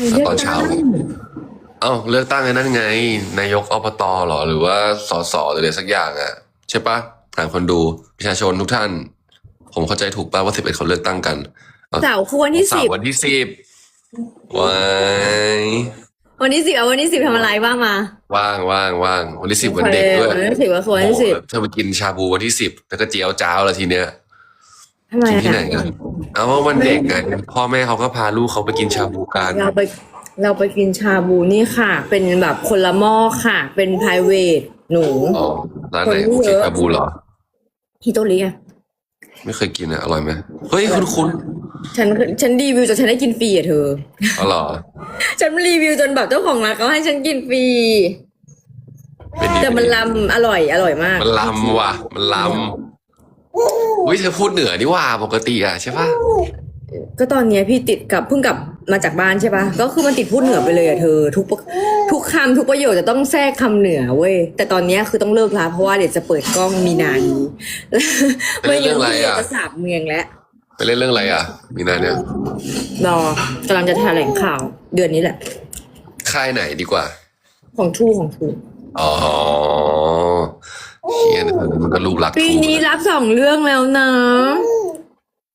รเลือกตอนเช้าตั้งเอ้าเลือกตั้งไอ้นั่นไง นายกอบตเหรอ หรือว่าสสหรืออะไรสักอย่างอะ ใช่ปะถามคนดูประชาชนทุกท่าน ผมเข้าใจถูกป่ะว่าสิบเอ็ดเขาเลือกตั้งกันเสาร์คือวันที่เสาสิบร์วันที่สิบว้ายวันที่สิบเอาวันที่สิบทำอะไรบ้างมา ว่างว่างว่างวันที่สิบวันเด็กด้วยวันที่สิบก็คือวันที่สิบโอ้โหเธอไปกินชาบูวันที่สิบแล้วก็เจียวจ้าวละทีเนี้ย ทำไมกินที่ไหนอะกันเอาว่าวันเด็กไงพ่อแม่เขาก็พาลูกเขาไปกินชาบูกันเราไปเราไปกินชาบูนี่ค่ะ เป็นแบบคนละหม้อค่ะ เป็น p r i v a t หนูอ๋อร้านไหนคนเยกินอะชาบูเหรอฮิโตริอะไม่เคยกินอะอร่อยไหมเฮ้ยคุณคุณฉันฉันรีวิวจนฉันได้กินฟรีอะเธออ๋อเหรอฉันรีวิวจนแบบเจ้าของร้านเขาให้ฉันกินฟรีเป็นดีแต่มันลำอร่อยอร่อยมาก มันลำว่ะ มันลำ อุ้ยเธอพูดเหนือนี่ว่าปกติอะใช่ปะก็ตอนเนี้ยพี่ติดกับเพิ่งกลับมาจากบ้านใช่ปะก็คือมันติดพูดเหนือไปเลยอะเธอ ทุกประทุกคำทุกประโยคจะต้องแทรกคำเหนือเว้ยแต่ตอนเนี้ยคือต้องเลิกละเพราะว่าเดี๋ยวจะเปิดกล้องมีนานี้ไปเล่นเรื่องอะไรอะจะสาบเมืองแล้วไปเล่นเรื่องอะไรอะ มีนาเนี่ยรอกำลังจะแถลงข่าว เดือนนี้แหละ ค่ายไหนดีกว่า ของทูของทูอ๋อ เฮียมันก็ลูกรักปีทูนี้รับสองเรื่องแล้วนะ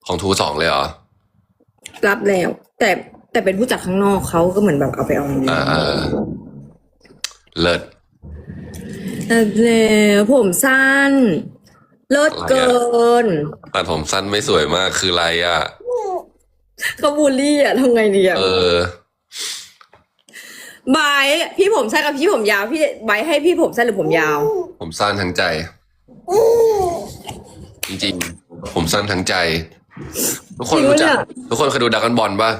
ของทูสองเลยเหรอรับแล้ว แต่แต่เป็นผู้จัดข้างนอกเขาก็เหมือนแบบเอาไปเอาอ่าอ่าเลิศ รับแล้วผมสั้น เลิศเกินตัดผมสั้นไม่สวยมากคืออะไรอะ เขาบูลลี่อะทำไงดีอะเออ บายพี่ผมสั้นกับพี่ผมยาวพี่บายให้พี่ผมสั้นหรือผมยาว ผมสั้นทั้งใจ จริงๆ ผมสั้นทั้งใจ ทุกคนรู้จัก ทุกคนเคยดูดักกันบอลป่ะ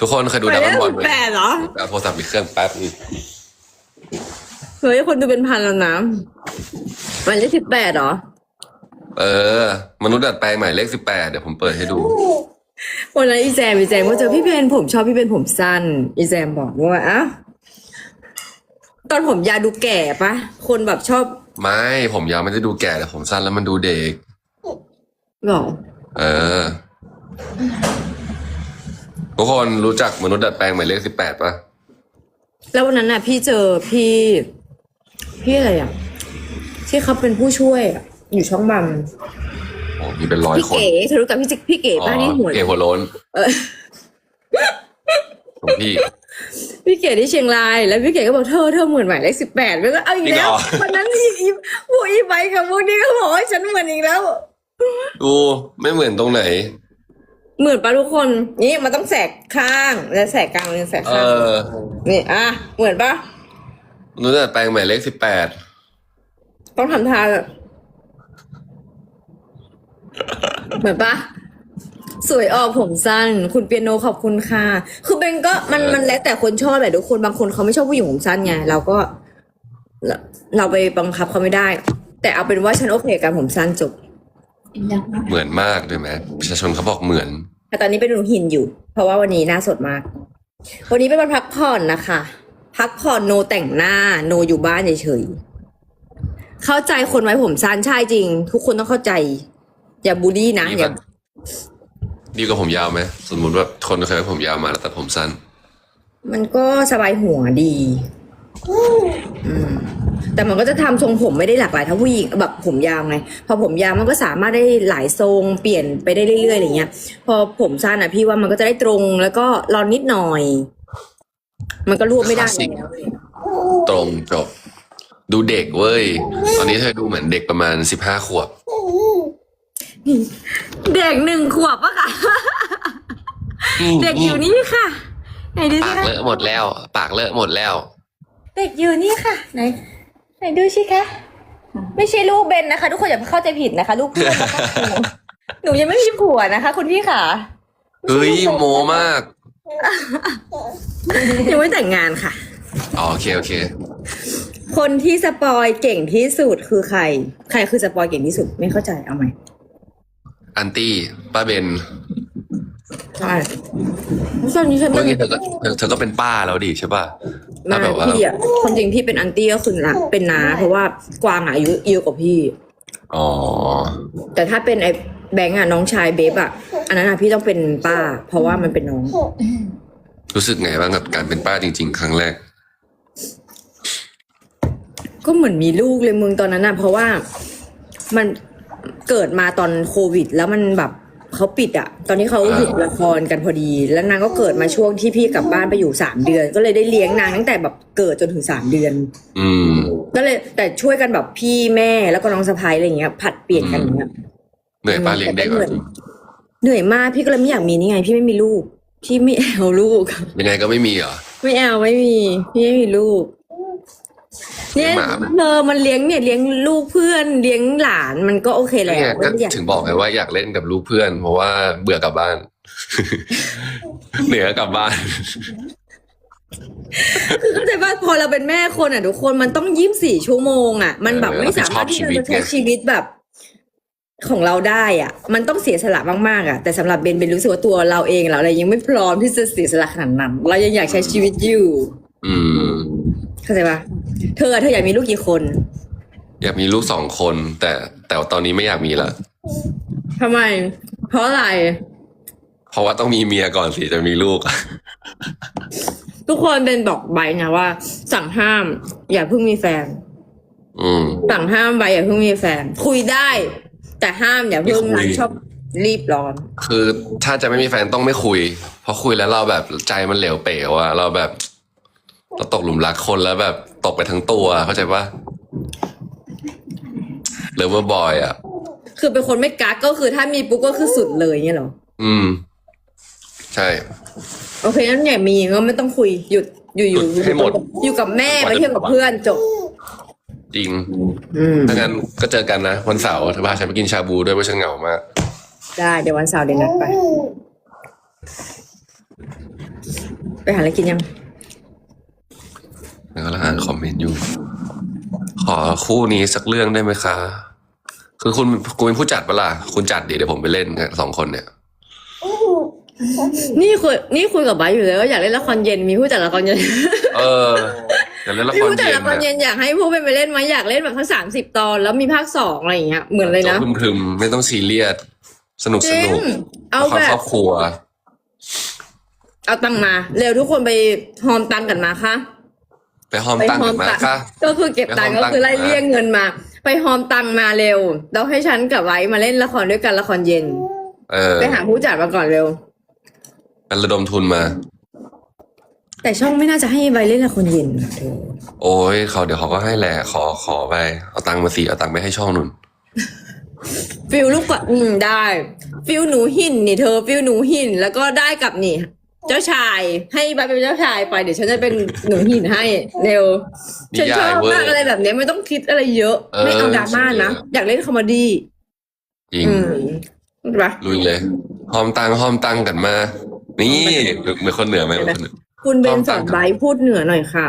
ทุกคนเคยดูไปดักได้กันบอลสิไหบมแปดเหรอเอาโทรศัพท์อีกเครื่องแป๊บนึงเฮ้ยคนดูเป็นพันแล้วนะวันที่สิบแปดเหรอ เออ มนุษย์ดัดแปลงหมายเลขสิบแปดเดี๋ยวผมเปิดให้ดู วันนั้นอีแจมอีแจมก็เจอพี่เพนผมชอบพี่เพนผมสั้น อีแจมบอกว่าอ้าวตอนผมยาวดูแก่ปะคนแบบชอบไม่ผมยาวไม่ได้ดูแก่แต่ผมสั้นแล้วมันดูเด็ก หรอเออ ทุกคนรู้จักมนุษย์ดัดแปลงหมายเลขสิบแปดป่ะแล้ววันนั้นน่ะ พี่เจอพี่ พี่อะไรอะ ที่เขาเป็นผู้ช่วยอะอยู่ช่องบัมโอ้มีเป็นร้อยพี่คนเก๋เธอรู้จักพี่จิพี่เก๋อ๋อป้าที่หัวเก๋หัวโล้นเออของพี่ พี่เก๋ที่เชียงราย แล้วพี่เก๋ก็บอกเธอเธอเหมือนหมายเลขสิบแปดแล้วก็เอาอีกแล้วจริงเหรอ วันนั้นอีอีพวกอีไบค์กับพวกนี้ก็บอกว่าฉันเหมือนอีกแล้ว ดูไม่เหมือนตรงไหน เหมือนปะทุกคน นี่มันต้องแสกข้างแล้วแสกกลางแล้วแสกเอข้างอนี่อะเหมือนปะมนุษย์ดัดแปลงหมายเลขสิบแปดต้องทำท่าแบบ เหมือนปะสวยออกผมสั้น คุณเปียโนขอบคุณค่ะ คือเบนก็มันมันแล้วแต่คนชอบแหละทุกคนบางคนเขาไม่ชอบผู้หญิงผมสั้นไงเราก็เราเราไปบังคับเขาไม่ได้ แต่เอาเป็นว่าฉันโอเคกับผมสั้นจบเหมือนมากด้วยไหมประชาชนเขาบอกเหมือน แต่ตอนนี้เป็นหนูหินอยู่ เพราะว่าวันนี้หน้าสดมาก วันนี้เป็นวันพักผ่อนนะคะ พักผ่อนโนแต่งหน้าโนอยู่บ้านเฉยๆเข้าใจคนไว้ผมสั้นใช่จริง ทุกคนต้องเข้าใจ อย่าบูลลี่นะดีอย่าปะดีกว่าผมยาวไหมสมมติว่าคนเคยให้ผมยาวมาแล้วตัดผมสั้น มันก็สบายหัวดีอืมแต่มันก็จะทำทรงผมไม่ได้หลากหลายเท่าผู้หญิงแบบผมยาวไงพอผมยาวมันก็สามารถได้หลายทรงเปลี่ยนไปได้เรื่อยๆอะไรเงี้ย พอผมสั้นอะพี่ว่ามันก็จะได้ตรงแล้วก็รอนนิดหน่อย มันก็รวบไม่ได้คลาสสิกแล้วตรงจบ ดูเด็กเว้ย ตอนนี้เธอดูเหมือนเด็กประมาณสิบห้าขวบ เด็กหนึ่งขวบปะคะเด็กอยู่นี่ค่ะ ไหนดูสิปากคะเลอะหมดแล้ว ปากเลอะหมดแล้ว เด็กอยู่นี่ค่ะ ไหน ไหนดูสิคะไม่ใช่ลูกเบนนะคะ ทุกคนอย่าเข้าใจผิดนะคะลูกเพื่อนนะคะหนูหนูยังไม่มีผัวนะคะ คุณพี่ค่ะเฮ้ยโมมาก ยังไม่แต่งงานค่ะ อ๋อโอเคโอเค คนที่สปอยเก่งที่สุดคือใคร ใครคือสปอยเก่งที่สุดไม่เข้าใจเอาไหม อันตี้ป้าเบนใช่ตอนนี้ฉันเมื่เป็อนกี้เธอก็เธอเธอก็เป็นป้าแล้วดิใช่ป่ะมาถ้าแบบว่าพี่อะคนจริงพี่เป็นอันตี้ก็คือนะเป็นน้าเพราะว่ากวางอะอายุเยอะกว่าพี่ อ๋อ แต่ถ้าเป็นไอ้แบงค์อะน้องชายเบฟอะอันนั้นอะพี่ต้องเป็นป้า เพราะว่ามันเป็นน้อง รู้สึกไงบ้างกับการเป็นป้าจริง ๆ ครั้งแรก ก็เหมือนมีลูกเลยมึงตอนนั้นนะเพราะว่ามัน เกิดมาตอนโควิด แล้วมันแบบเขาปิดอะตอนนี้เขาหยุดละครกันพอดี แล้วนางก็เกิดมาช่วงที่พี่กลับบ้านไปอยู่สามเดือน ก็เลยได้เลี้ยงนางตั้งแต่แบบเกิดจนถึงสามเดือนอืม ก็เลยแต่ช่วยกันแบบพี่แม่แล้วก็น้องสะพ้ายอะไรอย่างเงี้ย ผัดเปลี่ยนกันอย่างเงี้ยเหนื่อยป้าเลี้ยงเด็กแต่ก็เหมือะอนเหนื่อยมากพี่ก็เลยไม่อยากมีนี่ไง พี่ไม่มีลูก พี่ไม่เอาลูกยังไงก็ไม่มีเหรอไม่เอาไม่มี พี่ไม่มีลูก เนี่ยหมาไหมเธอมันเลี้ยงเนี่ยเลี้ยงลูกเพื่อนเลี้ยงหลานมันก็โอเคแล้วเนี่ยก็ไม่อยากถึงบอกไงว่าอยากเล่นกับลูกเพื่อน เพราะว่าเบื่อกลับบ้าน เหนือกลับบ้านเข้าใจว่าพอเราเป็นแม่คนอะทุกคนมันต้องยี่สิบสี่ชั่วโมงอะ มันแบบเออไม่สามารถที่รับผิดชอบชีวิตจะใช้ไงชีวิตแบบ ของเราได้อะ มันต้องเสียสละมากๆอะแต่สำหรับเบนเบนรู้สึกว่าตัวเราเองเราอะไรยังไม่พร้อมที่จะเสียสละขนาดนั้นเรายังอยากใช้ชีวิตอยู่ อืม เข้าใจปะเธอเธออยากมีลูกกี่คน อยากมีลูกสองคน แต่แต่ตอนนี้ไม่อยากมีละทำไม เพราะอะไร เพราะว่าต้องมีเมียก่อนสิจะมีลูก ทุกคนเป็นบอกใบนะว่า สั่งห้าม อย่าเพิ่งมีแฟน อืม สั่งห้ามใบอย่าเพิ่งมีแฟน คุยได้ แต่ห้ามอย่าเพิ่งไม่คุย ชอบรีบร้อน คือถ้าจะไม่มีแฟนต้องไม่คุย เพราะคุยแล้วเราแบบใจมันเหลวเป๋วอะเราแบบ เราตกหลุมรักคนแล้วแบบตกไปทั้งตัว เข้าใจปะเลเวอร์บอยอะคือเป็นคนไม่กักก็คือถ้ามีปุ๊บก็คือสุดเลยเงี้ยเหรอ อืม ใช่ โอเคงั้นอย่ามีก็ไม่ต้องคุยหยุดอยู่อยู่ให้หมด อยู่กับแม่หมดไปเที่ยวกับเพื่อนจบ จริง อืม ถ้างั้นก็เจอกันนะวันเสาร์เธอพาฉันไปกินชาบูด้วยเพราะฉันเหงามาก ได้เดี๋ยววันเสาร์เดี๋ยวนัดไป ไปหาอะไรกินยัง แล้วก็อ่านคอมเมนต์อยู่ ขอคู่นี้สักเรื่องได้ไหมคะ คือคุณคุณเป็นผู้จัดปะล่ะคุณจัดดิเดี๋ยวผมไปเล่นกันสองคนเนี่ย นี่คุยนี่คุยกับไบร์ทอยู่เลยว่าอยากเล่นละครเย็นมีผู้จัดละครเย็นเออเดี๋ยวเล่นละมีครผู้จัดเย็นละครเย็นะนอยากให้พวกเป็นไปเล่นไหมอยากเล่นแบบทั้งสามสิบตอนแล้วมีภาคสองอะไรอย่างเงี้ยเหมือนเลยนะจบพรึมๆไม่ต้องซีเรียสสนุกจสรินุงกเอาละครแบครบอบครัว เอาตังค์มา เร็วทุกคนไปหอมตังค์กันมาค่ะ ไปหอมตั้งกันมาค่ะก็คือเก็บตังค์ไปหอมตัก็งค์คือไล่มาเลี่ยงเงินมา ไปหอมตังค์มาเร็วแล้วให้ฉันกับไว้มาเล่นละครด้วยกันละครเย็น เออไปหาผู้จัดมาก่อนเร็วกันระดมทุนมา แต่ช่องไม่น่าจะให้ไว้เล่นละครเย็นนะเธอโอ้ยเขาเดี๋ยวเขาก็ให้แหละขอขอไปเอาตังค์มาสิเอาตังค์ไปให้ช่องนุ่นฟิลลูกกว่าอืมได้ ฟิลหนูหินนี่เธอ ฟิลหนูหินแล้วก็ได้กับนี่ เจ้าชายให้ใบเป็นเจ้าชายไปเดี๋ยวฉันจะเป็นหนูหินให้เร็วนิฉันชยาอยบเวอมากร์อะไรแบบเนี้ยไม่ต้องคิดอะไรเยอะ เออ ไม่เอาดราม่านะใช่อยากเล่นคอมเมดี้จริงอืมใช่ปะ ลุยเลยหอมตังค์หอมตังค์กันมา นี่เหมือนคนเหนือไหมเหมือนคนเหนือ คุณเบนพร้อมสฟัองนครับไบร์ทพูดเหนือหน่อยค่ะ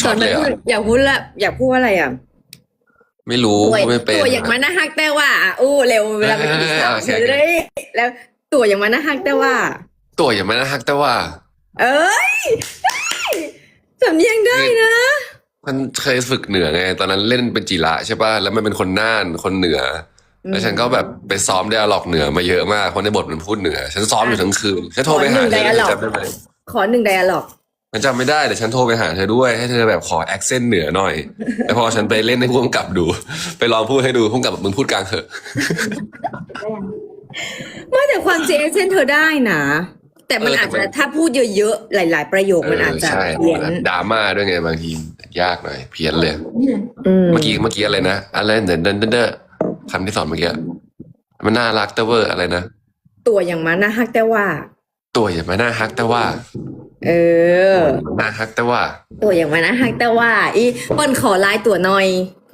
ช็อตเลยเหรพูอะดอยากพูดละอยากพูดว่าอะไรอะ ไม่รู้ตัวไม่เป็นตัวอย่างมานะฮักแต่ว่าอะอู้เร็วเวลาไปกินข้าวโอเคจะได้แล้วตัวอย่างมานะฮักแต่ว่า ตัวอย่ามานะฮักแต่ว่า เอ้ยได้สำเนียงได้นะมันเคยฝึกเหนือไง ตอนนั้นเล่นเป็นจิระใช่ป่ะแล้วมันเป็นคนน่านคนเหนืออแล้วฉันก็แบบไปซ้อมไดอะล็อกเหนือมาเยอะมากเพราะในบทมันพูดเหนือ ฉันซ้อมอยู่ทั้งคืนฉันโทรไปหาขอหนึ่เธงอ dialogue จำได้ไหมขอหนึ่งไดอะล็อก มันจำไม่ได้แต่ฉันโทรไปหาเธอด้วยให้เธอแบบขอแอคเซนต์เหนือหน่อยแล้วพอฉันไปเล่นให้ผู้กำกับดู ไปลองพูดให้ดูผู้กำกับบอกมึงพูดกลางเถอะ ไม่แต่ความจริงเส้นเธอได้นะ แต่มันเออแต่อาจจะมัน ถ้าพูดเยอะๆ หลาย ๆ ประโยคมันอาจจะใช่เพี้ยนดราม่าด้วยไงบางทียากหน่อย เพี้ยนเลย อืมเมื่อกี้เมื่อกี้อะไรนะอะไรเดินเดินเดินเดินคำที่สอนเมื่อกี้มันน่ารักแต่เวอร์อะไรนะตัวอย่างมานะฮักแต่ว่า ตัวอย่ามาน่าฮักแต่ว่า เออน่าฮักแต่ว่า ตัวอย่างมานะฮักแต่ว่า อีเปิ้นขอไลน์ตัวหน่อย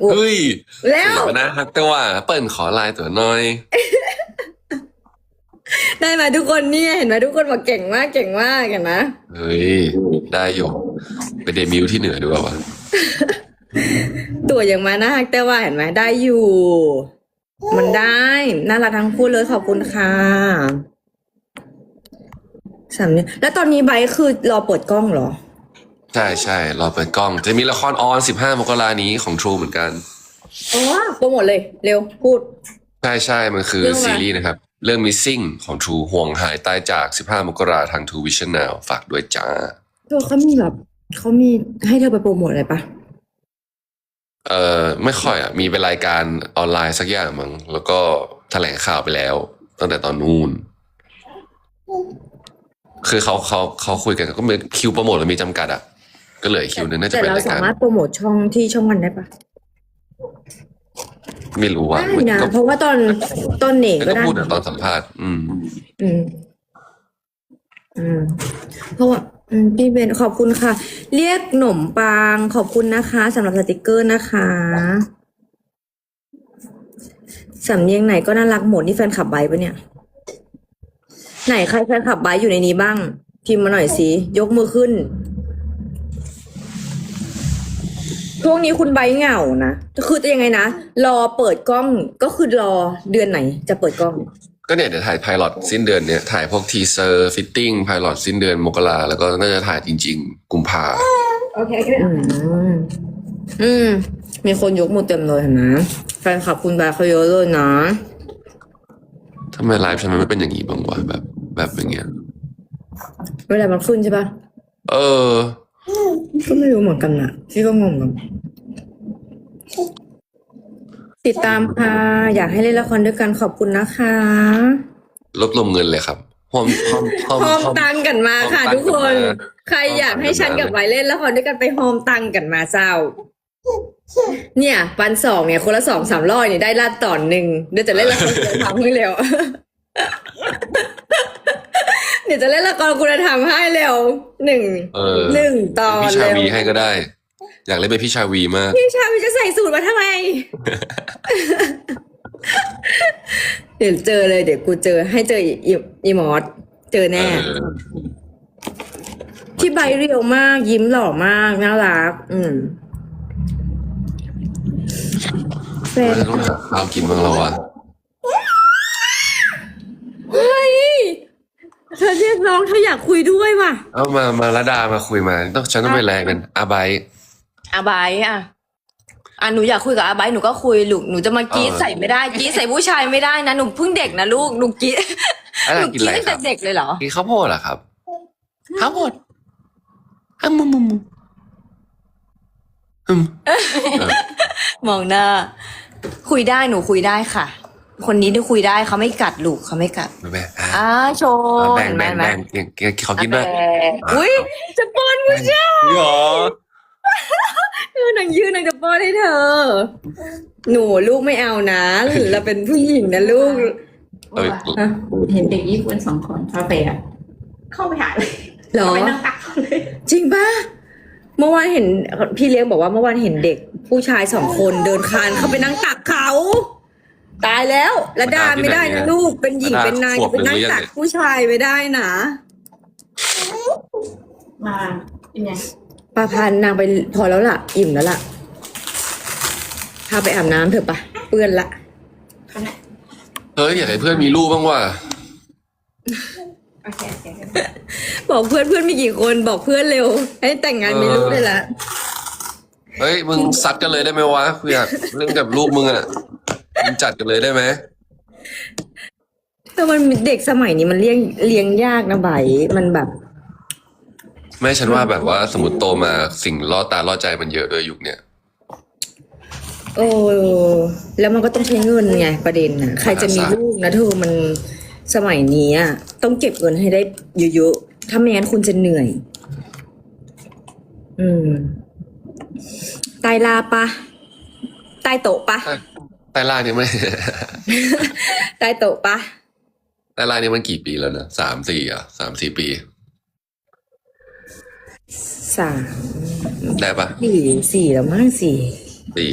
อุ๊ยเฮ้ยแล้วตัวอย่ามาน่าฮักแต่ว่า เปิ้ลขอไลน์ตัวน้อย ได้ไหมทุกคนเนี่ยเห็นไหมทุกคนบอกเก่งมากเก่งมากเห็นไหมเฮ้ยได้อยู่ไปเดบิวต์ที่เหนือดูเปล่าวะตัวอย่างมานะฮักแต่ว่าเห็นไหมได้อยู่ มันได้น่ารักทั้งคู่เลยขอบคุณค่ะ สามเนี่ยแล้วตอนนี้ไบร์ทคือรอเปิดกล้องเหรอ ใช่ใช่รอเปิดกล้อง จะมีละครออน 15 มกรานี้ของ True เหมือนกัน อ๋อโปรโมทเลย เร็วพูด ใช่ใช่มันคือเรื่องอะไร ซีรีส์นะครับ เรื่อง Missing ของ True ห่วงหายตายจาก 15 มกราทาง True Vision Now ฝากด้วยจ้า เธอเขามีแบบเขามีให้เธอไปโปรโมทอะไรปะเอ่อไม่ค่อยอะ มีเป็นรายการออนไลน์สักอย่างมั้งแล้วก็แถลงข่าวไปแล้ว ตั้งแต่ตอนนู้น คือเขาเขาเขาคุยกันก็มีคิวโปรโมทมันมีจำกัดอะ ก็เหลืออีกคิวนึงน่าจะแต่เป็นเรารายสาการมารถโปรโมทช่องที่ช่องวันได้ปะไม่รู้ว่าได้นะ ก็เพราะว่าตอนตอนเหน่ก็ก็ได้พูดตอนสัมภาษณ์อืม อืม อืม เพราะว่าอืมพี่เบนขอบคุณค่ะ เรียกหนมปังขอบคุณนะคะสำหรับสติกเกอร์นะคะสำเนียงไหนก็น่ารักหมดนี่แฟนขับไบค์ปะเนี่ย ไหนใครแฟนขับไบค์อยู่ในนี้บ้าง พิมพ์มาหน่อยสิ ยกมือขึ้น ช่วงนี้คุณไบค์เหงานะคือจะยังไงนะ รอเปิดกล้องก็คือรอเดือนไหนจะเปิดกล้อง ก็เนี่ยเดี๋ยวถ่ายไพลอตสิ้นเดือนเนี่ยถ่ายพวกทีเซอร์ฟิตติ้งไพลอตสิ้นเดือนมกราแล้วก็น่าจะถ่ายจริง ๆ กุมภาโอเคก็อืมอืม มีคนยกมือเต็มเลยเห็นไหมแฟนคลับคุณบายเขาเยอะเลยนะทำไมไลฟ์ฉันมันไม่เป็นอย่างนี้บ้างวะแบบ แบบอย่างเงี้ย เวลามันขึ้นใช่ปะเออ ก็ไม่รู้เหมือนกันนะพี่ก็งงกันติดตามค่ะ อยากให้เล่นละครด้วยกันขอบคุณนะคะลดลมเงินเลยครับหอมหอมหอมหอมหอมตังกันมาค่ะหอมตังทุกคนกันมาใครอยากให้ฉันกับไวเล่นละครด้วยกันไปหอมตังกันมาเจ้า เนี่ย ปันสองเนี่ยคนละสองสามร้อยเนี่ยได้ลาดตอนหนึ่งเดี๋ยวจะเล่นละครคุณธรรมให้เร็ว เดี๋ยวจะเล่นละครคุณธรรมให้เร็วหนึ่งเออ หนึ่งตอนพี่ชาเร็ววีให้ก็ได้ อยากเล่นเป็นพี่ชาวีมาก พี่ชายมันจะใส่สูตรมาทำไม เดี๋ยวเจอเลย เดี๋ยวกูเจอให้เจออีอีอีมอสเจอแน่ เออที่ใบเรียวมากยิ้มหล่อมากน่ารัก อืมแฟนเราต้องหาข้าวกินบ้างแล้ววะ เฮ้ย เธอเรียกน้องเธออยากคุยด้วยว่ะ เอามามาละดามาคุยมา ต้องฉันต้องไปแรงกันอาไบร์ทอาบายอะอะหนูอยากคุยกับอาบายหนูก็คุยลูกหนูจะมากรีดเออใส่ไม่ได้กรีดใส่ผู้ชายไม่ได้นะหนูเพิ่งเด็กนะลูกหนูกรีดอะไรหนูกินกรีอะไรดตั้งคแต่รับเด็กเลยเหรอกินข้าวโพดเหรอครับข้าวโพดอ้ามุมมุมมุมอืมเออมองหน้าคุยได้หนูคุยได้ค่ะ คนนี้ที่คุยได้เขาไม่กัดลูกเขาไม่กัดแม่อะอ่าโชว์แบ่งแบ่งเห็นไหมแบ่งกินกินขอกินด้วยแบ่งอุ้ยจะป้อนผู้ชายหรอเออนางยืนนางจะป้อนให้เธอ หนูลูกไม่เอานะหรือเราเป็นผู้หญิงนะลูกเออฮะเห็นเด็กญี่ปุ่นสองคนคาเฟ่อะเข้าไปหาเลยเหรอไปนั่งตักเขาเลยจริงปะเมื่อวานเห็นพี่เลี้ยงบอกว่าเมื่อวานเห็นเด็กผู้ชายสองคนเดินคานเข้าไปนั่งตักเขา ตายแล้วระดาไม่ได้นะลูกเป็นหญิงเป็นนายอย่าไปนั่งตักผู้ชายไม่ได้นะมาเป็นไงปาพันธ์นางไปพอแล้วล่ะ อิ่มแล้วล่ะพาไปอาบน้ำเถอะปะเปื้อนละเขาเนี่ยเฮ้ยอยากให้เพื่อนมีลูกบ้างว่ะโอเคโอเคโอเคบอกเพื่อนเพื่อนมีกี่คนบอกเพื่อนเร็ว ให้แต่งงานมีลูกได้ละเฮ้ยมึงซัดกันเลยได้ไหมวะคุยอยากเรื่องกับลูกมึงอะ มึงจัดกันเลยได้ไหมแต่มันเด็กสมัยนี้มันเลี้ยงเลี้ยงยากนะไบร์ทมันแบบ ไม่ฉันว่าแบบว่าสมมติโตมาสิ่งล่อตาล่อใจมันเยอะด้วยยุคเนี้ยโอ้แล้วมันก็ต้องใช้เงินไงประเด็นน่ะใครจะมีลูกนะเธอมันสมัยนี้อะต้องเก็บเงินให้ได้เยอะๆถ้าไม่งั้นคุณจะเหนื่อย อืมใตายลาปะใต้โต๊ะปะใต้ล่างนี่ไม่ ใต้โต๊ะปะใต้ล่างนี่มันกี่ปีแล้วนะสามสี่อะสามสี่ปีสามได้ปะสี่สี่แล้วมั้งสี่สี่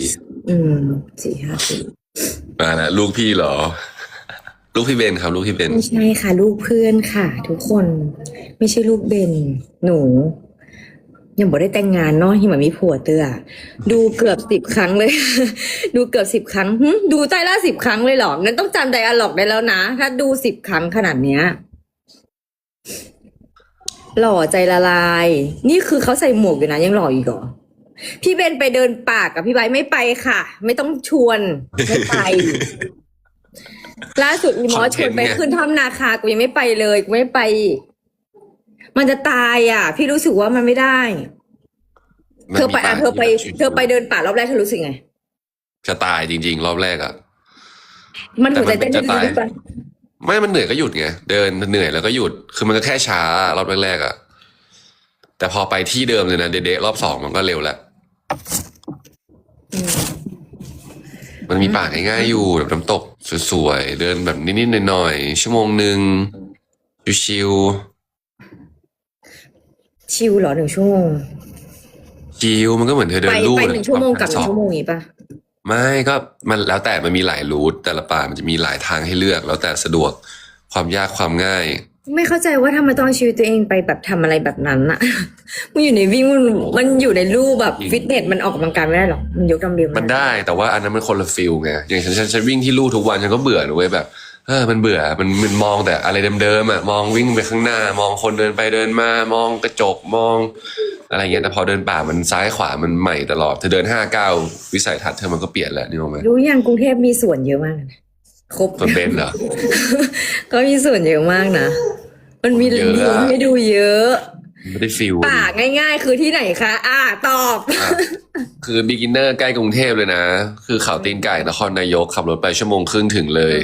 อืมสี่ห้าสี่มาแล้วลูกพี่เหรอ ลูกพี่เบนครับ ลูกพี่เบนไม่ใช่ค่ะ ลูกเพื่อนค่ะ ทุกคน ไม่ใช่ลูกเบนหนู ยังบ่ได้แต่งงานเนาะยังแบบมีผัวเตือดูเกือบสิบครั้งเลย ดูเกือบสิบครั้งหึดูใจละสิบครั้งเลยเหรอนั้นต้องจำไดอะล็อกได้แล้วนะ ถ้าดูสิบครั้งขนาดเนี้ยหล่อใจละลาย นี่คือเขาใส่หมวกอยู่นะ ยังหล่ออีกเหรอพี่เบนไปเดินป่ากับพี่ไบร์ทไม่ไปค่ะ ไม่ต้องชวนไม่ไป ล่าสุดอีหมอชวนไปขึ้นถ้ำนาคากูยังไม่ไปเลยกูไม่ไป มันจะตายอะ พี่รู้สึกว่ามันไม่ได้ เธอไปอะเธอไป เธอไปเดินป่ารอบแรกเธอรู้สึกไง จะตายจริง ๆ รอบแรกอะมันหัวใจเต้นแต่มันจะตายดีๆปะไม่มันเหนื่อยก็หยุดไงเดินเหนื่อยแล้วก็หยุด คือมันก็แค่ช้ารอบแรกๆอะแต่พอไปที่เดิมเลยนะเดะๆรอบสองมันก็เร็วแล้วอืมมันมีป่าง่ายๆอยู่แบบน้ำตกสวยๆเดินแบบนิดๆหน่อยๆชั่วโมงหนึ่งชิว ชิลเหรอหนึ่งชั่วโมงๆชิลมันก็เหมือนเธอเดิไปนลู่ไปหนึ่งชั่วโมงกับหสนึ่องชั่วโมงอย่างงี้ปะไม่ก็มันแล้วแต่มันมีหลายรูทแต่ละป่ามันจะมีหลายทางให้เลือก แล้วแต่สะดวกความยากความง่าย ไม่เข้าใจว่าทำไมต้องเอาชีวิตตัวเองไปแบบทำอะไรแบบนั้นอะ มันอยู่ในวิ่งมันมันอยู่ในรูปแบบจริง ฟิตเนสมันออกกำลังกายไม่ได้หรอกมันยกดัมเบลมันได้แต่ว่าอันนั้นมันคนละฟิลไงอย่างฉันฉันฉันวิ่งที่ลู่ทุกวันฉันก็เบื่อนะเว้ยแบบ เออมันเบื่อมันมันมองแต่อะไรเดิมๆอะมองวิ่งไปข้างหน้า มองคนเดินไปเดินมามองกระจกมอง อะไรเงี้ยแต่พอเดินป่ามันซ้ายขวามันใหม่ตลอดเธอเดินห้าเก้าววิสัยทัศน์เธอมันก็เปลี่ยนแล้วนี่รู้ไหมรู้ยังกรุงเทพมีส่วนเยอะมากนะครบส่วนเบนเหรอก็มีส่วนเยอะมากนะมันมีเยอะอะให้ดูเยอะ ไม่ได้ฟิลป่าง่าย ๆ คือที่ไหนคะ อ่า ตอบอะคือบิ๊กินเนอร์ใกล้กรุงเทพเลยนะ คือเขาตีนไก่นครนายกขับรถไปชั่วโมงครึ่งถึงเลย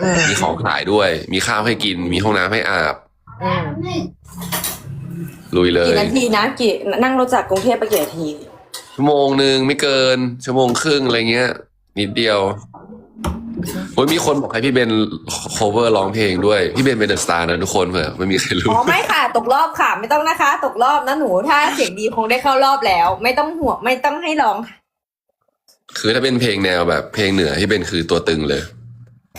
อืมมีของขายด้วย มีข้าวให้กิน มีห้องน้ำให้อาบอืมลุยเลยกี่นาทีนะกี่นั่งรถจากกรุงเทพไปกี่นาที ชั่วโมงหนึ่งไม่เกิน ชั่วโมงครึ่งอะไรเงี้ย นิดเดียว โอ้ยมีคนบอกให้พี่เบน cover ร้องเพลงด้วย พี่เบนเป็นเดอะสตาร์นะทุกคนเผื่อไม่มีใครรู้ อ๋อไม่ค่ะ ตกรอบค่ะ ไม่ต้องนะคะ ตกรอบนะหนูถ้าเสียงดีคงได้เข้ารอบแล้ว ไม่ต้องห่วงไม่ต้องให้ร้องค่ะคือถ้าเป็นเพลงแนวแบบเพลงเหนือพี่เบนคือตัวตึงเลย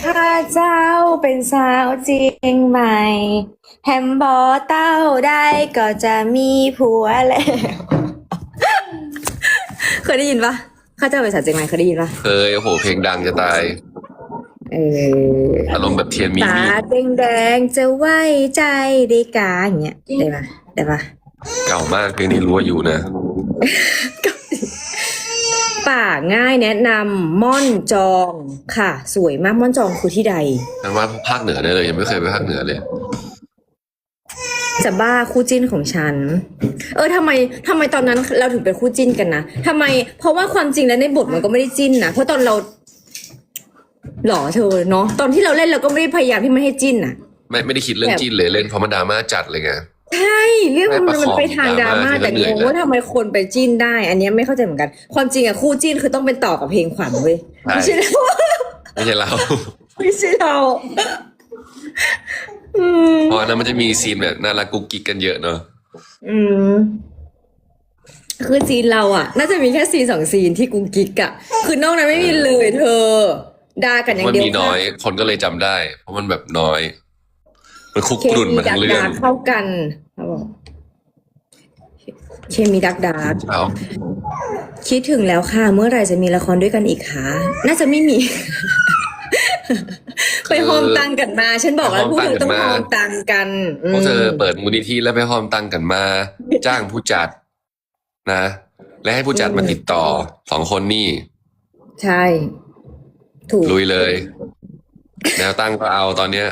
ข้าเจ้าเป็นสาวจริงไหมแฮมบอเต้าได้ก็จะมีผัวแล้ว เคยได้ยินปะข้าเจ้าเป็นสาวจริงไหมเคยได้ยินปะเคยโอ้โหเพลงดังจะตาย เอออารมณ์แบบเทียนมีตามีแดงๆจะไว้ใจได้กาอย่างเงี้ยได้ปะได้ปะเก่ามากเพลงนี้รู้ว่าอยู่นะป่าง่ายแนะนำม่อนจองค่ะ สวยมากม่อนจองคือที่ใดฉันว่าภาคเหนือได้เลย ยังไม่เคยไปภาคเหนือเลยจะบ้าคู่จิ้นของฉัน เออทำไมทำไมตอนนั้นเราถึงเป็นคู่จิ้นกันนะทำไม เพราะว่าความจริงแล้วในบทมันก็ไม่ได้จิ้นนะเพราะตอนเรา หล่อเธอเนาะตอนที่เราเล่นเราก็ไม่ได้พยายามที่ไม่ให้จิ้นน่ะไม่ไม่ได้คิดเรื่องจิ้นเลยเล่นเพราะมันดราม่าจัดเลยไง ใช่เรื่องมันไม่ประคองมันไปทางดราม่าดราม่าแต่ที่งเราเหนื่อยงนะว่าทำไมคนไปจิ้นได้ อันเนี้ยไม่เข้าใจเหมือนกัน ความจริงอะคู่จิ้นคือต้องเป็นต่อกับเพลงขวัญเว้ยไม่ใช่เราไม่ใช่เราไม่ใช่เราอืมเพราะอันนั้นมันจะมีซีนแบบน่ารักกุ๊กกิ๊กกันเยอะเนอะอืมคือซีนเราอะน่าจะมีแค่ซีนสองซีนที่กุ๊กกิ๊กอะคือนอกนั้นไม่มีเลยเธอ ด่ากันอย่างมันเดียวมีน้อย คนก็เลยจำได้ เพราะมันแบบน้อย มันคุกเคกรุ่นมีมาดัทั้กงเรื่อดางเข้ากันเขาบอกเคมีดักดาร์กเอาคิดถึงแล้วค่ะ เมื่อไหร่จะมีละครด้วยกันอีกคะน่าจะไม่มี ไปโฮมตังกันมา ฉันบอกแล้วพวกเธอต้องโฮมตังกันพวกเธอมเปิดมูลนิธิแล้วไปห้อมตั้งกันมา จ้างผู้จัด นะ และให้ผู้จัดมาติดต่อสองคนนี่ ใช่ ถูกลุยเลย แนวตั้งก็เอาตอนเนี้ย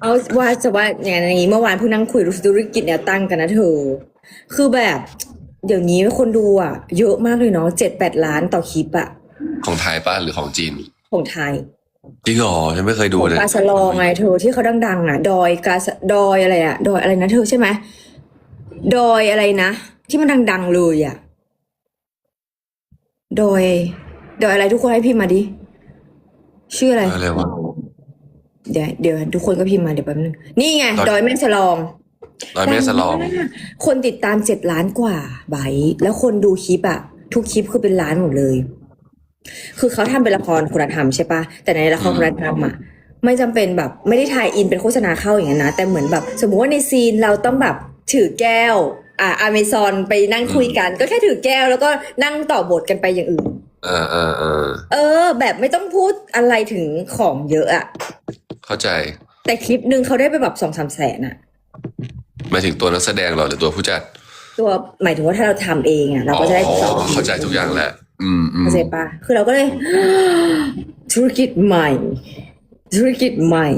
เอาว่าจะว่าอย่างนี้เมื่อวานเพิ่งนั่งคุยธุรกิจแนวตั้งกันนะเธอ คือแบบ เดี๋ยวนี้คนดูอะ เยอะมากเลยเนาะเจ็ดแปดล้านต่อคลิปอะของไทยป้ะหรือของจีน ของไทยจริงเหรอฉันไม่เคยขดูองเลยกาสลองไงเธอที่เขาดังๆอะ ดอยกาสดอยอะไรอะ ดอยอะไรนะเธอใช่ไหมดอยอะไรนะ ที่มันดัง ๆ เลยอะ ดอย ดอยอะไรทุกคนให้พิมพ์มาดิ ชื่ออะไร อะไรวะ เดี๋ยวเดี๋ยวทุกคนก็พิมพ์มาเดี๋ยวแป๊บนึง นี่ไง ดอย ดอยแม่สลองรอยแม่สลองดัมากคนติดตามเจ็ดล้านกว่าไบร์ทแล้วคนดูคลิปอะทุกคลิปคือเป็นล้านหมดเลย คือเขาทำเป็นละครคุณธรรมใช่ปะแต่ในละครคุณธรรมอะไม่จำเป็นแบบ ไม่ได้ถ่ายอินเป็นโฆษณาเข้าอย่างนั้นนะแต่เหมือนแบบ สมมุติว่าในซีนเราต้องแบบถือแก้ว อ่าอเมซอนไปนั่งคุยกัน ก็แค่ถือแก้วแล้วก็นั่งต่อบทกันไปอย่างอื่น อ่าอ่าอ่าเออ แบบไม่ต้องพูดอะไรถึงของเยอะอะเข้าใจ แต่คลิปหนึ่งเขาได้ไปแบบสองสามแสนอะหมายถึงตัวนักแสดงเหรอหรือตัวผู้จัด ตัวหมายถึงว่าถ้าเราทำเองอะเราก็จะได้อ๋อสอนเข้าใจทุกอย่างแหละ อืมอืมเข้าใจปะคือเราก็เลย ธุรกิจใหม่ ธุรกิจใหม่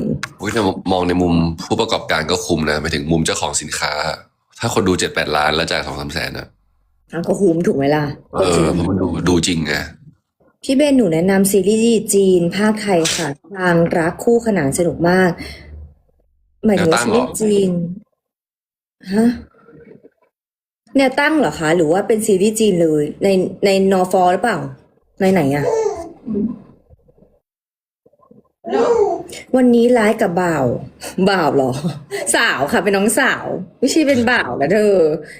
อุ๊ยแต่มองในมุมผู้ประกอบการก็คุ้มนะหมายถึงมุมเจ้าของสินค้า ถ้าคนดูเจ็ดแปดล้านแล้วจ่ายสองสามแสนอะ อะก็คุ้มถูกไหมล่ะเออเพราะมันดูดูจริงไงพี่เบนหนูแนะนำซีรีส์จีน ภาคไทยค่ะทางรักคู่ขนานสนุกมาก หมายถึงว่าซีรีส์จีนฮะแนวตั้งเหรอคะ หรือว่าเป็นซีรีส์จีนเลย ในในนอฟอหรือเปล่า ในไหนอะ วันนี้ไลฟ์กับบ่าว บ่าวหรอ สาวค่ะเป็นน้องสาวไม่ใช่เป็นบ่าวนะเธอ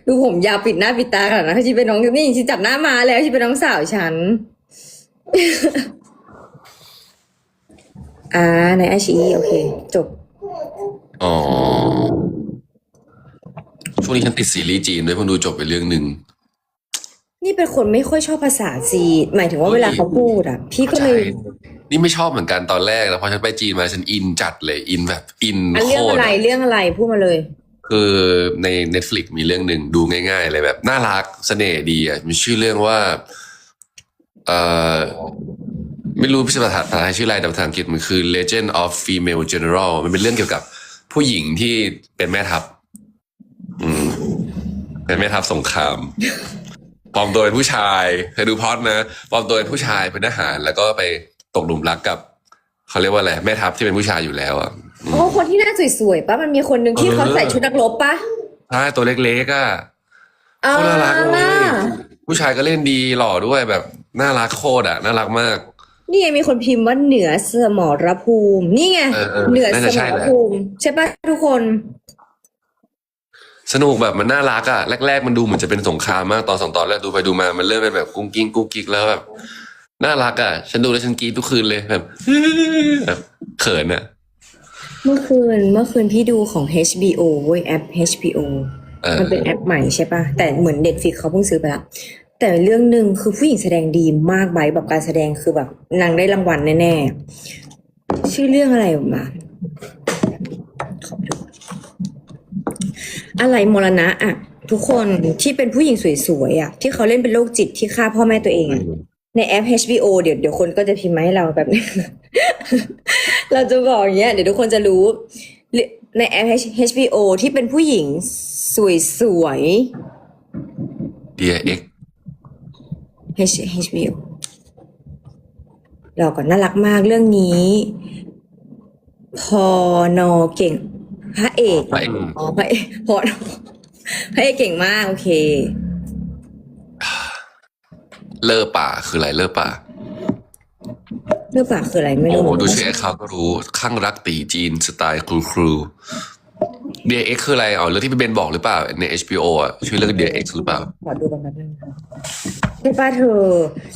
ดูผมยาวปิดหน้าปิดตาขนาดนั้นชีเป็นน้องนี่ชีจับหน้ามาแล้วชีเป็นน้องสาวฉัน อ่าในไอชีโอเค จบ อ๋อ ช่วงนี้ฉันติดซีรีส์จีนด้วยเพิ่งดูจบไปเรื่องหนึ่ง นี่เป็นคนไม่ค่อยชอบภาษาจีนหมายถึงว่าเวลาเขาพูดอะ พี่ก็เลยใช่นี่ไม่ชอบเหมือนกันตอนแรกแล้วพอฉันไปจีนมาฉันอินจัดเลยอินแบบอินอันโคเรื่องตอะรไรเรื่องอะไรพูดมาเลย คือใน Netflix มีเรื่องหนึ่งดูง่ายๆเลยแบบ น่ารักเสน่ห์ดีอะมีชื่อเรื่องว่าเอ่อไม่รู้ภาษาภาษาไทยชื่ออะไรแต่ภาษาอังกฤษมันคือ Legend of Female General มันเป็นเรื่องเกี่ยวกับผู้หญิงที่เป็นแม่ทัพ อืม เป็นแม่ทัพสงคราม ปลอมตัวเป็นผู้ชายเคยดูพอดนะปลอมตัวเป็นผู้ชายเป็นทหาร แล้วก็ไปตกหลุมรักกับเขาเรียกว่าอะไรแม่ทัพที่เป็นผู้ชายอยู่แล้วอะอืมโอ้คนที่หน้าสวยๆปะมันมีคนหนึ่งที่เออเขาใส่ชุดนักรบปะใช่ตัวเล็กๆอะอ่าโคตรน่ารักเลยผู้ชายก็เล่นดีหล่อด้วยแบบน่ารักโคตรอะน่ารักมากนี่ไงมีคนพิมพ์ว่าเหนือสมรภูมิ นี่ไงเออเออเหนือน่าสจะมใช่รแหละภูมิ ใช่ปะทุกคน สนุกแบบมันน่ารักอะแรก ๆ มันดูเหมือนจะเป็นสงครามมากตอนสองตอนแรกดูไปดูมา มันเริ่มเป็นแบบกุ้งกิ้งกุ้งกิ๊กแล้วแบบน่ารักอะฉันดูแล้วฉันกรีดทุกคืนเลยแบบแบบเขินอะเมื่อคืนเมื่อคืนพี่ดูของ HBO เว้ยแอป HBO เออมันเป็นแอปใหม่ใช่ปะแต่เหมือนเด็ดฟิกเขาเพิ่งซื้อไปละแต่เรื่องหนึ่งคือผู้หญิงแสดงดีมากไบร์ทแบบการแสดงคือแบบนางได้รางวัลแน่ๆ ชื่อเรื่องอะไรมาขอดู อะไรมรณะอะทุกคนที่เป็นผู้หญิงสวยๆอะที่เขาเล่นเป็นโรคจิตที่ฆ่าพ่อแม่ตัวเองอะในแอป HBO เดี๋ยวเดี๋ยวคนก็จะพิมพ์มาให้เราแบบนี้ เราจะบอกอย่างเงี้ยเดี๋ยวทุกคนจะรู้ ในแอป HBO ที่เป็นผู้หญิงสวยเดียเอ็กๆ H HBO เราก่อนน่ารักมากเรื่องนี้ พอนอเก่ง พระเอกไปอ๋อพระเอกพอนอพระเอกเก่งมากโอเค เลอป่าคืออะไรเลอป่า เรื่องปากคืออะไรไม่โอ้รู้โหดูชื่อแอคเขาก็รู้ข้างรักตีจีนสไตล์ครูครูเดียเอ็กคืออะไรอ๋อเรื่องที่พี่เบนบอกหรือเปล่า ใน HBO อะชื่อเรื่องเดียเอ็กหรือเปล่า ขอดูกันแป๊บนึงใช่ป้าเธอ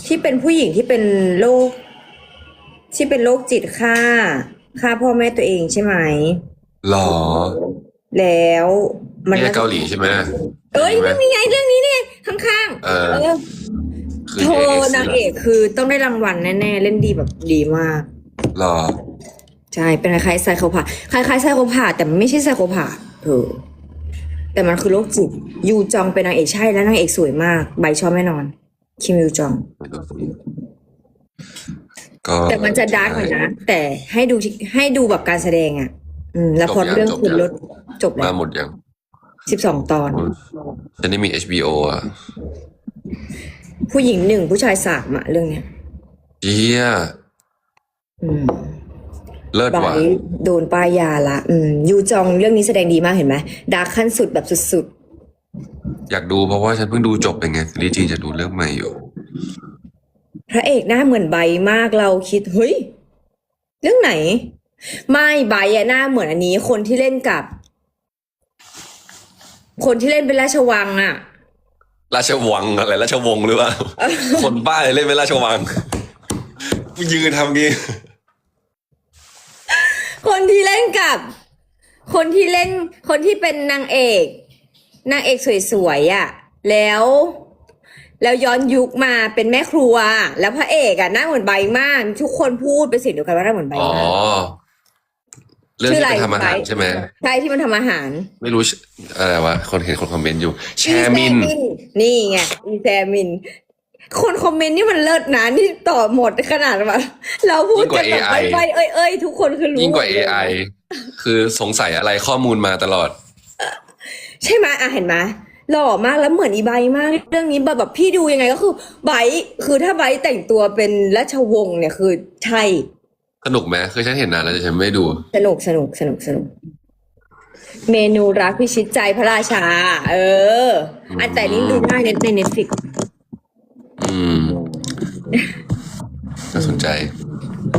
ที่เป็นผู้หญิงที่เป็นโรคที่เป็นโรคจิตฆ่าฆ่าพ่อแม่ตัวเองใช่ไหม หรอ แล้วมันนี่เกาหลีใช่ไหมเอ้ยใช่ไหมเรื่องนี้ไงเรื่องนี้เนี่ยข้างๆเออเออคือเธเดียอเอ็กนางเอกคือต้องได้รางวัลแน่ๆ เล่นดีแบบดีมากหรอ ใช่ เป็นคล้ายๆไซโคพาธคล้ายๆไซโคพาธแต่มันไม่ใช่ไซโคพาธเธอแต่มันคือโรคจิตยูจองเป็นนางเอกใช่แล้วนางเอกสวยมาก ใบชอบแน่นอน คิมยูจองก็แต่มันจะดาร์กหน่อยนะแต่ให้ดูที่ให้ดูแบบการแสดงอะ อืมแล้วพอเรื่องคุณลดจบแล้มาวหมดยังสิบสองตอนฉันได้มี HBO อะ ผู้หญิงหนึ่งผู้ชายสามอะเรื่องเนี้ยเฮียอืมเลิศไบว่ะร์ทโดนป้ายยาละ อืม ยูจองเรื่องนี้แสดงดีมากเห็นไหมดาร์กขั้นสุดแบบสุดอยากดูเพราะว่าฉันเพิ่งดูจบเป็นไงซีรีส์จีนจะดูเรื่องใหม่อยู่ๆพระเอกหน้าเหมือนใบมากเราคิด เฮ้ย เรื่องไหน ไม่ใบอะหน้าเหมือนอันนี้ คนที่เล่นกับ คนที่เล่นเป็นราชวังอะราชวังอะไรราชวงศ์หรือเปล่า คนบ้าเลยเล่นเป็นราชวังกูยืนทำงี้คนที่เล่นกับ คนที่เล่น คนที่เป็นนางเอก นางเอกสวยๆอะ่ะ แล้ว แล้วย้อนยุคมาเป็นแม่ครัว แล้วพระเอกอะ่ะหน้าเหมือนใบมาก ทุกคนพูดเป็นเสียงเดียวกันว่าหน้าเหมือนใบอ๋อมาก เรื่องชื่อที่อะไรไปทำอาหารไปใช่ไหมใช่ที่มันทำอาหาร ไม่รู้ชื่ออะไรวะคนเห็นคนคอมเมนต์อยู่ แชร์มินอีแซนี่ไงอีแซมิน คนคอมเมนต์นี่มันเลิศนะนี่ตอบหมดขนาดแบบเราพูดกันแบบยิ่งกว่า AI ไปๆเอ้ยเอ้ยทุกคนคือรู้ยิ่งกว่าหมดเลย AI คือสงสัยอะไรข้อมูลมาตลอด ใช่ไหมอะเห็นไหมหล่อมากแล้วเหมือนอีไบร์ทมาก เรื่องนี้แบบแบบพี่ดูยังไงก็คือไบร์ทคือถ้าไบร์ทแต่งตัวเป็นราชวงศ์เนี่ยคือใช่ สนุกไหมคือฉันเห็นนานแล้วแต่ฉันไม่ดู สนุกสนุกสนุกสนุก เมนูรักพิชิตใจพระราชา เออ อันแต่นี้ดูได้ในในเน็ตฟิกอืมน่าสนใจ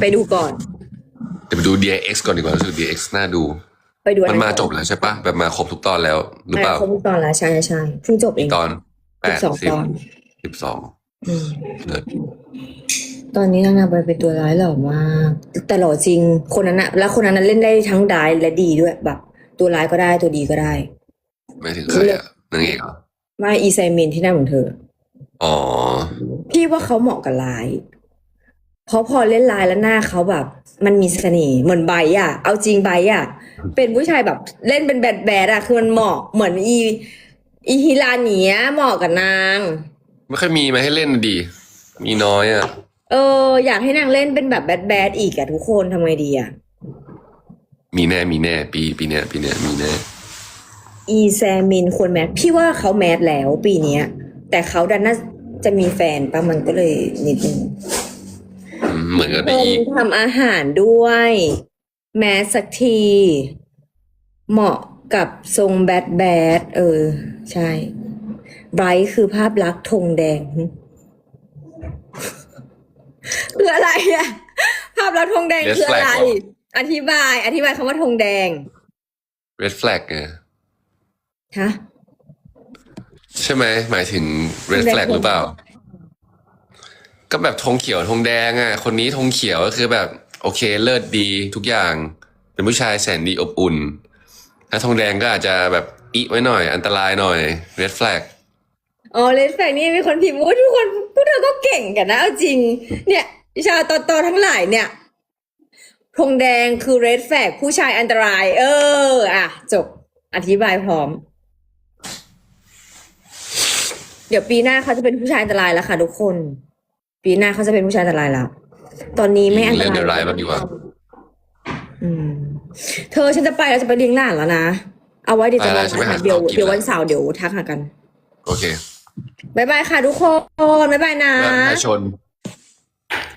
ไปดูก่อน เดี๋ยวไปดู DX ก่อนดีกว่ารู้สึก DX น่าดู ไปดูมันมาก่อจบแล้วใช่ปะแบบมาครบทุกตอนแล้วหรือเปล่าครบทุกตอนแล้วใช่ใช่ใช่เพิ่งจบเองตอนแปสิบดสองสิบตอนสิบสองอืมเลิศ ตอนนี้นางนาไปเป็นตัวร้ายหล่อมาก แต่หล่อจริง คนนั้นอะแล้วคนนั้นนะเล่นได้ทั้งร้ายและดีด้วยแบบ ตัวร้ายก็ได้ตัวดีก็ได้ ไม่ถึงใครอะนางเอกเหรอว่าอีไซมินที่หน้าเหมือนเธอ อ๋อ พี่ว่าเขาเหมาะกับร้าย เพราะพอเล่นร้ายแล้วหน้าเขาแบบ มันมีเสน่ห์เหมือนไบร์ทอะเอาจริงไบร์ทอะเป็นผู้ชายแบบเล่นเป็นแบดแบดอะคือมันเหมาะเหมือนอี อีฮิลาเนียเหมาะกับนาง ไม่ค่อยมีมาให้เล่นดี มีน้อยอะ เออ อยากให้นางเล่นเป็นแบบแบดแบดอีกอะทุกคนทำไงดีอะมีแน่มีแน่ ปีปีเนี้ยปีเนี้ยมีแน่ อีแซมินควรแมสพี่ว่าเขาแมสแล้วปีเนี้ย แต่เขาดันน่าจะมีแฟนปะมันก็เลยนิดนึงอืมเหมือนกับคในนอีก ทำอาหารด้วย แมสสักที เหมาะกับทรงแบดแบดเออ ใช่ไบรท์คือภาพลักษณ์ธงแดง คืออะไรอะภาพลักษณ์ธงแดงคืออะไรอธิบาย อธิบายคำว่าธงแดง red flag ไงฮะ ใช่ไหมหมายถึง red ธงแดง flag หรือเปล่า ก็แบบธงเขียวธงแดงอะ คนนี้ธงเขียวก็คือแบบ โอเคเลิศดีทุกอย่าง เป็นผู้ชายแสนดีอบอุ่น ถ้าธงแดงก็อาจจะแบบอิไว้หน่อย อันตรายหน่อย red flag อ๋อเลนแฟกนี่มีคนพิมพ์ว่าทุกคนพวกเธอก็เก่งกันนะเอาจริง เนี่ยชาวตอตอทั้งหลายเนี่ยธงแดงคือเรดแฟกผู้ชายอันตราย เออ อะ จบ อธิบายพร้อม เดี๋ยวปีหน้าเขาจะเป็นผู้ชายอันตรายแล้วค่ะทุกคน ปีหน้าเขาจะเป็นผู้ชายอันตรายแล้ว ตอนนี้ไม่อันตเล่นรายเดรายบ้างดีกว่าอืม เธอฉันจะไปแล้วจะไปเลี้ยงหลานแล้วนะ เอาไว้เดี๋ยวจะลแล้อวงใช่ไหมาเดี๋ยวเดี๋ยววันเสาร์เดี๋ยวทักหากัน โอเค บายบายค่ะทุกคนบายบายนะแล้วนายชน